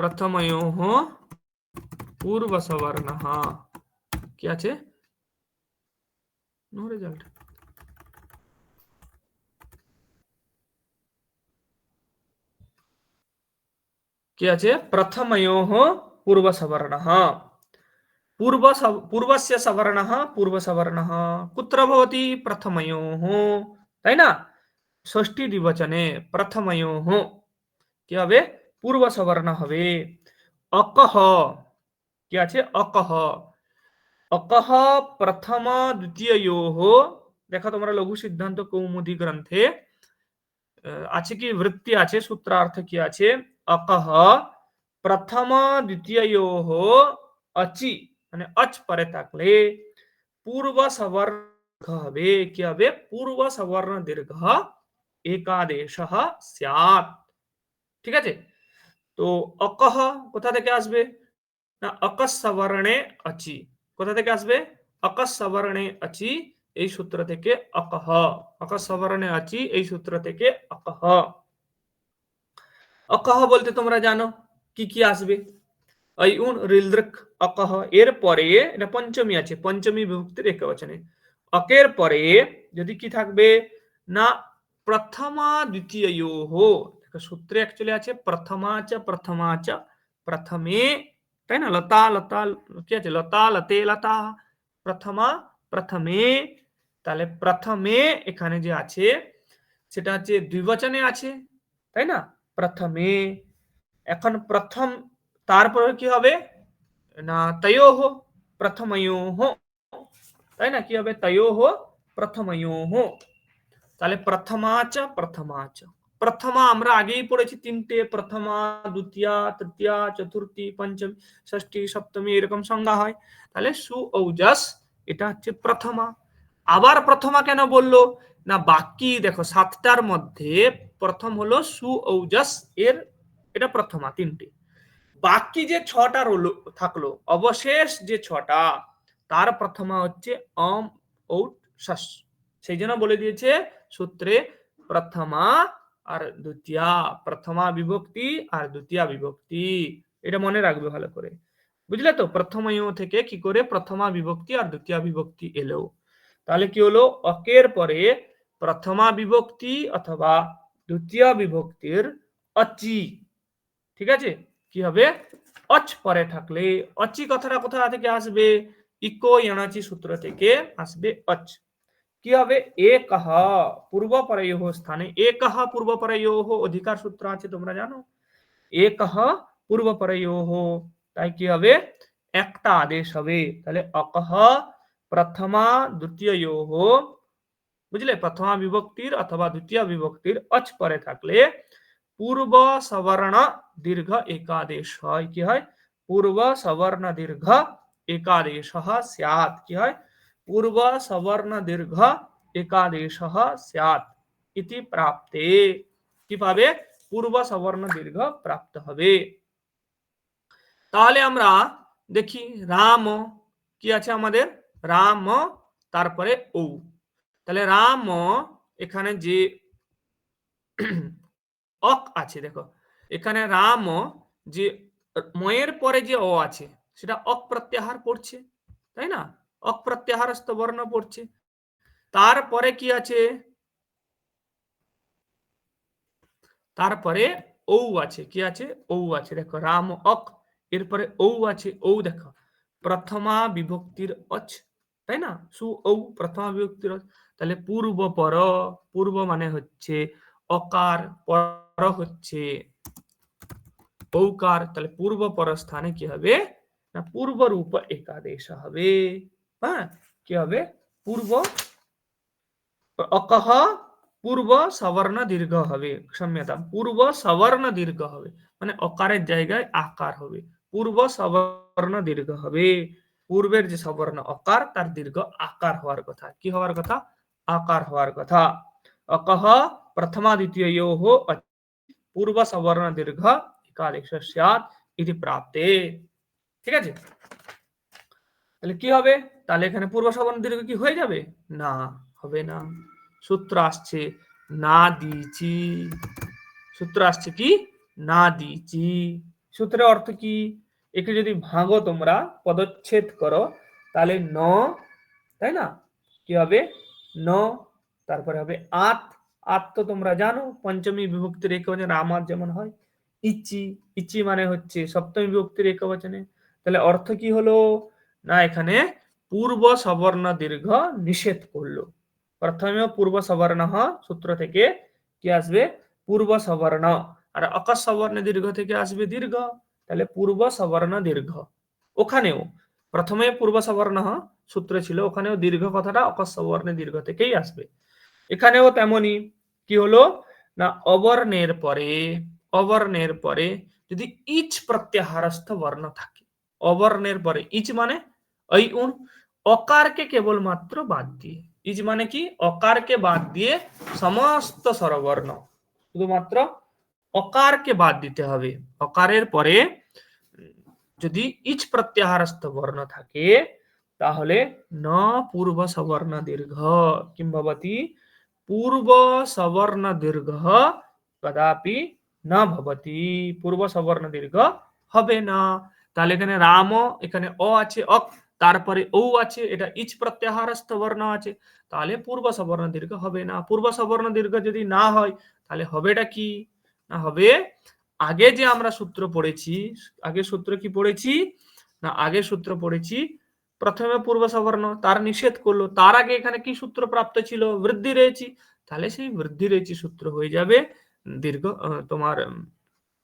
પ્રથમયોહ પૂર્વ સવર્ણ क्या छे? नो रिज़ल्ट क्या छे? प्रथम पूर्व सवर्णः पूर्व पूर्व से सवर्ण पूर्व सवर्ण कुत्र प्रथम है ना षष्ठी द्विवचने प्रथमयोः। क्या वे? পূর্ব সবর্ণ হবে অকহ কি আছে অকহ অকহ প্রথম দ্বিতীয়োহ দেখো তোমরা লঘু সিদ্ধান্ত কৌমুদি গ্রন্থে আছে কি বৃত্তি আছে সূত্রার্থ কি আছে অকহ প্রথম দ্বিতীয়োহ অচি মানে অচ পরে থাকলে পূর্ব সবর্ণ হবে কি হবে পূর্ব সবর্ণ দীর্ঘ একাদেশ স্যাত ঠিক আছে তো অকহ কোথা থেকে আসবে? না অকস সবর্ণে অচি। কোথা থেকে আসবে? অকস সবর্ণে অচি, এই সূত্র থেকে অকহ। অকস সবর্ণে অচি, এই সূত্র থেকে অকহ। অকহ বলতে তোমরা জানো, কি কি আসবে? ঐউন রিলদ্রক, অকহ। এর পরে, এটা পঞ্চমী আছে, পঞ্চমী বিভক্তির একবচনে। অকের পরে, যদি কি থাকবে? না, প্রথমা দ্বিতীয় সূত্রে অ্যাকচুয়ালি আছে প্রথমা চ প্রথমা তাই না লতা লতা কি আছে লতা লতে লতা প্রথমা প্রথমে তাহলে প্রথমে এখানে যে আছে সেটা হচ্ছে দ্বিবচনে আছে তাই না প্রথমে এখন প্রথম তারপরে কি হবে না তয়োহ প্রথময়োহ তাই না কি হবে তয়োহ প্রথময়োহ তাহলে প্রথমাচ প্রথমাচ প্রথমা আমরা আগেই পড়েছি তিনটে প্রথমা দ্বিতীয় তৃতীয় চতুর্থী পঞ্চমী ষষ্ঠী সপ্তমী এরকম সংজ্ঞা হয় তাহলে সু ঔজস এটা হচ্ছে প্রথমা আবার প্রথমা কেন বলল না বাকি দেখো সাতটার মধ্যে প্রথম হলো সু ঔজস এর এটা প্রথমা তিনটে বাকি যে ছটা রলো থাকল অবশেষ যে ছটা তার প্রথমা হচ্ছে অম ঔট সেই জন্য বলে দিয়েছে সূত্রে প্রথমা আর দ্বিতীয় প্রথমা বিভক্তি আর দ্বিতীয় বিভক্তি। এটা মনে রাখবে ভালো করে। বুঝলে তো? প্রথম থেকে কি করে প্রথমা বিভক্তি আর দ্বিতীয় বিভক্তি এলো। তাহলে কি হলো? অকের পরে প্রথমা বিভক্তি অথবা দ্বিতীয় বিভক্তির অচি। ঠিক আছে? কি হবে? অচ পরে থাকলে। অচি কথাটা কোথা থেকে আসবে? ইকো ইয়ানাচি সূত্র থেকে আসবে অচ। কি হবে? একহ পূর্ব পরয়োহ স্থানে। একহ পূর্ব পরয়োহ অধিকার সূত্র আছে, তোমরা জানো? একহ পূর্ব পরয়োহ তাই কি হবে? একটা আদেশ হবে। তাহলে অকহ প্রথমা দ্বিতীয়োহ বুঝলে? প্রথমা বিভক্তির অথবা দ্বিতীয় বিভক্তির অচ পরে থাকলে পূর্ব সবর্ণ দীর্ঘ একাদেশ হয়। কি হয়? পূর্ব সবর্ণ দীর্ঘ একাদেশ স্যাত কি হয়? পূর্ব সবর্ণ দীর্ঘ একাদেশ স্যাত ইতি প্রাপ্তে কি পাবে পূর্ব সবর্ণ দীর্ঘ প্রাপ্ত হবে তাহলে আমরা দেখি রাম কি আছে আমাদের রাম তারপরে ও তাহলে রাম এখানে যে অক আছে দেখো এখানে রাম যে ময়ের পরে যে অ আছে সেটা অক প্রত্যাহার করছে তাই না অক প্রত্যাহারস্থ বর্ণ পড়ছে। তারপরে কি আছে? তারপরে ঔ আছে। কি আছে? ঔ আছে। দেখো, রাম অক, এরপরে ঔ আছে। ঔ দেখো, প্রথমা বিভক্তির অচ, তাই না? সু ঔ, প্রথমা বিভক্তির তাহলে পূর্ব পর, পূর্ব মানে হচ্ছে অকার, পর হচ্ছে ঔকার। তাহলে পূর্ব পর স্থানে কি হবে? না, পূর্ব রূপ একাদেশ হবে। হ্যাঁ কি হবে পূর্ব অকহ পূর্ব সবর্ণ দীর্ঘ হবে ক্ষম্যতা পূর্ব সবর্ণ দীর্ঘ হবে মানে অকারের জায়গায় আকার হবে পূর্ব সবর্ণ দীর্ঘ হবে পূর্বের যে সবর্ণ অকার তার দীর্ঘ আকার হওয়ার কথা কি হওয়ার কথা আকার হওয়ার কথা অকহ প্রথমা দ্বিতীয় পূর্ব সবর্ণ দীর্ঘ একাদেশ ইতি প্রাপ্তে ঠিক আছে তাহলে কি হবে? তাহলে এখানে পূর্ব সবর্ণ দীর্ঘ কি হয়ে যাবে? না, হবে না। সূত্র আসছে, না দিয়েছি। সূত্র আসছে কি? না দিয়েছি। সূত্রের অর্থ কি? একে যদি ভাঙো তোমরা, পদচ্ছেদ করো, তাহলে ন, তাই না? কি হবে? ন, তারপরে হবে আত। আত তো তোমরা জানো, পঞ্চমী বিভক্তির একবচনে আমার যেমন হয়, ইচি। ইচি মানে হচ্ছে সপ্তমী বিভক্তির একবচনে। তাহলে অর্থ কি হলো? না, এখানে পূর্ব সবর্ণ দীর্ঘ নিষেধ করল। প্রথমে পূর্ব সবর্ণ সূত্র থেকে কি আসবে? পূর্ব সবর্ণ। আর অকস সবর্ণ দীর্ঘ থেকে আসবে দীর্ঘ, তাহলে পূর্ব সবর্ণ দীর্ঘ। ওখানেও, প্রথমে পূর্ব সবর্ণ সূত্র ছিল, ওখানেও দীর্ঘ কথাটা অকস সবর্ণ দীর্ঘ থেকেই আসবে। এখানেও তেমনি কি হলো? না, অবর্ণের পরে অবর্ণের পরে যদি ইচ প্রত্যাহারস্থ বর্ণ থাকে, অবর্ণের পরে, ইচ মানে এই উন, অকারকে কেবলমাত্র বাদ দিয়ে। ইজ মানে কি? অকারকে বাদ দিয়ে সমস্ত স্বরবর্ণ। শুধুমাত্র অকারকে বাদ দিতে হবে। অকারের পরে যদি ইচ প্রত্যাহারস্থ বর্ণ থাকে, তাহলে ন পূর্ব সবর্ণ দীর্ঘ কিংভবতি পূর্ব সবর্ণ দীর্ঘ কদাপি না ভবতি। পূর্ব সবর্ণ দীর্ঘ হবে না। তাহলে এখানে রাম, এখানে অ আছে, অক তারপরে ও আছে, এটা ইচ প্রত্যাহারস্থ বর্ণ আছে, তাহলে পূর্ব সবর্ণ দীর্ঘ হবে না। পূর্ব সবর্ণ দীর্ঘ যদি না হয়, তাহলে হবেটা কি? না হবে? আগে যে আমরা সূত্র পড়েছি, আগে সূত্র কি পড়েছি? না, আগে সূত্র পড়েছি, প্রথমে পূর্ব সবর্ণ তার নিষেধ করল, তার আগে এখানে কি সূত্র প্রাপ্ত ছিল? বৃদ্ধি রয়েছি তাহলে সেই বৃদ্ধি রয়েছি সূত্র হয়ে যাবে, দীর্ঘ তোমার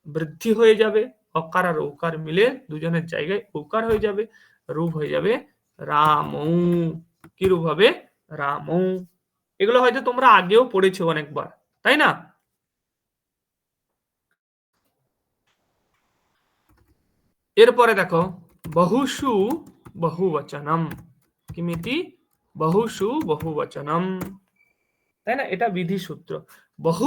বৃদ্ধি হয়ে যাবে, অকার আর ওকার মিলে দুজনের জায়গায় ওকার হয়ে যাবে। রূপ হয়ে যাবে রাম। কি রূপ হবে? রাম। এগুলো হয়তো তোমরা আগেও পড়েছো অনেকবার, তাই না? এরপরে দেখো, বহুষু বহুবচনম। কিমিতি? বহুষু বহুবচনম। তাই না? এটা বিধি সূত্র বহু